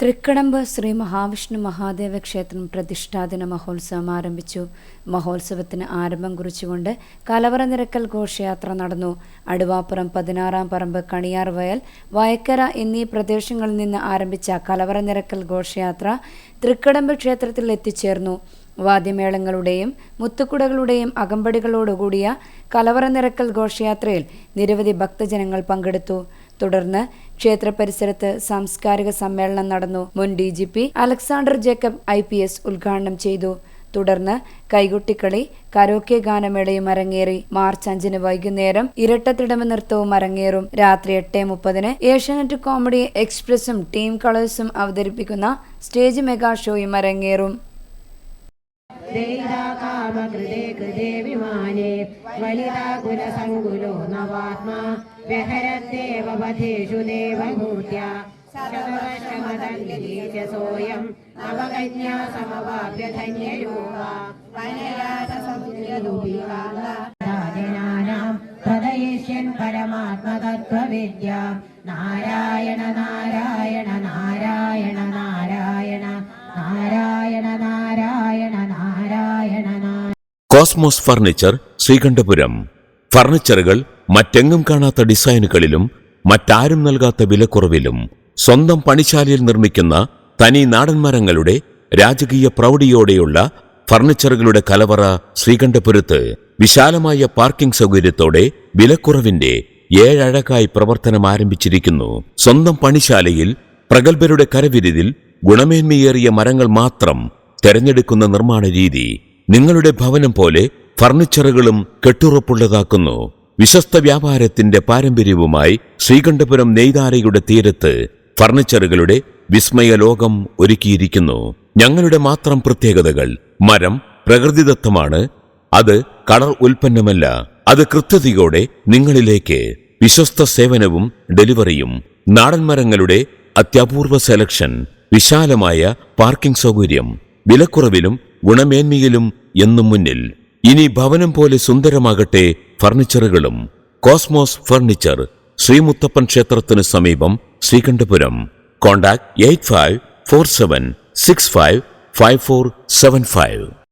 തൃക്കടമ്പ് ശ്രീ മഹാവിഷ്ണു മഹാദേവ ക്ഷേത്രം പ്രതിഷ്ഠാദിന മഹോത്സവം ആരംഭിച്ചു. മഹോത്സവത്തിന് ആരംഭം കുറിച്ചുകൊണ്ട് കലവറ നിരക്കൽ ഘോഷയാത്ര നടന്നു. അടുവാപ്പുറം പതിനാറാം പറമ്പ് കണിയാർ വയൽ വയക്കര എന്നീ പ്രദേശങ്ങളിൽ നിന്ന് ആരംഭിച്ച കലവറ നിരക്കൽ ഘോഷയാത്ര തൃക്കടമ്പ് ക്ഷേത്രത്തിൽ എത്തിച്ചേർന്നു. വാദ്യമേളങ്ങളുടെയും മുത്തുക്കുടകളുടെയും അകമ്പടികളോടുകൂടിയ കലവറ നിരക്കൽ ഘോഷയാത്രയിൽ നിരവധി ഭക്തജനങ്ങൾ പങ്കെടുത്തു. തുടർന്ന് ക്ഷേത്ര പരിസരത്ത് സാംസ്കാരിക സമ്മേളനം നടന്നു. മുൻ D G P Alexander Jacob I P S ഉദ്ഘാടനം ചെയ്തു. തുടർന്ന് കൈകൊട്ടിക്കളി കരോക്കെ ഗാനമേളയും അരങ്ങേറി. മാർച്ച് അഞ്ചിന് വൈകുന്നേരം ഇരട്ടത്തിടമ നൃത്തവും അരങ്ങേറും. രാത്രി എട്ട് മുപ്പതിന് ഏഷ്യാനെറ്റ് കോമഡി എക്സ്പ്രസും ടീം കളേഴ്സും അവതരിപ്പിക്കുന്ന സ്റ്റേജ് മെഗാ ഷോയും അരങ്ങേറും. രാമകൃതേ കൃതേ വിമാനേ. വനിതാകുലസങ്കുലോ നവാത്മാ. വ്യഹരദ്ദേവധേഷു ദേവഭൂത്യ സർവശമതോയം നവകന്യാ സമവാഭ്യധന്യരൂപ പ്രദയിഷ്യൻ പരമാത്മതത്വവിദ്യ. Narayana Narayana Narayana Narayana. Cosmos furniture Sreekandapuram. ഫർണിച്ചറുകൾ മറ്റെങ്ങും കാണാത്ത ഡിസൈനുകളിലും മറ്റാരും നൽകാത്ത വിലക്കുറവിലും സ്വന്തം പണിശാലയിൽ നിർമ്മിക്കുന്ന തനി നാടൻ മരങ്ങളുടെ രാജകീയ പ്രൗഢിയോടെയുള്ള ഫർണിച്ചറുകളുടെ കലവറ ശ്രീകണ്ഠപുരത്ത് വിശാലമായ പാർക്കിംഗ് സൗകര്യത്തോടെ വിലക്കുറവിന്റെ ഏഴഴകായി പ്രവർത്തനം ആരംഭിച്ചിരിക്കുന്നു. സ്വന്തം പണിശാലയിൽ പ്രഗത്ഭരുടെ കരവിരുതിൽ ഗുണമേന്മയേറിയ മരങ്ങൾ മാത്രം തെരഞ്ഞെടുക്കുന്ന നിർമ്മാണ രീതി നിങ്ങളുടെ ഭവനം പോലെ ഫർണിച്ചറുകളും കെട്ടുറപ്പുള്ളതാക്കുന്നു. വിശ്വസ്ത വ്യാപാരത്തിന്റെ പാരമ്പര്യവുമായി ശ്രീകണ്ഠപുരം നെയ്താരയുടെ തീരത്ത് ഫർണിച്ചറുകളുടെ വിസ്മയ ലോകം ഒരുക്കിയിരിക്കുന്നു. ഞങ്ങളുടെ മാത്രം പ്രത്യേകതകൾ മരം പ്രകൃതിദത്തമാണ്. അത് കളർ ഉൽപ്പന്നമല്ല. അത് കൃത്യതയോടെ നിങ്ങളിലേക്ക് വിശ്വസ്ത സേവനവും ഡെലിവറിയും നാടൻ മരങ്ങളുടെ അത്യപൂർവ സെലക്ഷൻ വിശാലമായ പാർക്കിംഗ് സൗകര്യം വിലക്കുറവിലും ഗുണമേന്മയിലും എന്നും മുന്നിൽ. ഇനി ഭവനം പോലെ സുന്ദരമാകട്ടെ ഫർണിച്ചറുകളും. കോസ്മോസ് ഫർണിച്ചർ ശ്രീമുത്തപ്പൻ ക്ഷേത്രത്തിന് സമീപം Sreekandapuram. Contact eight five four seven six five five four seven five.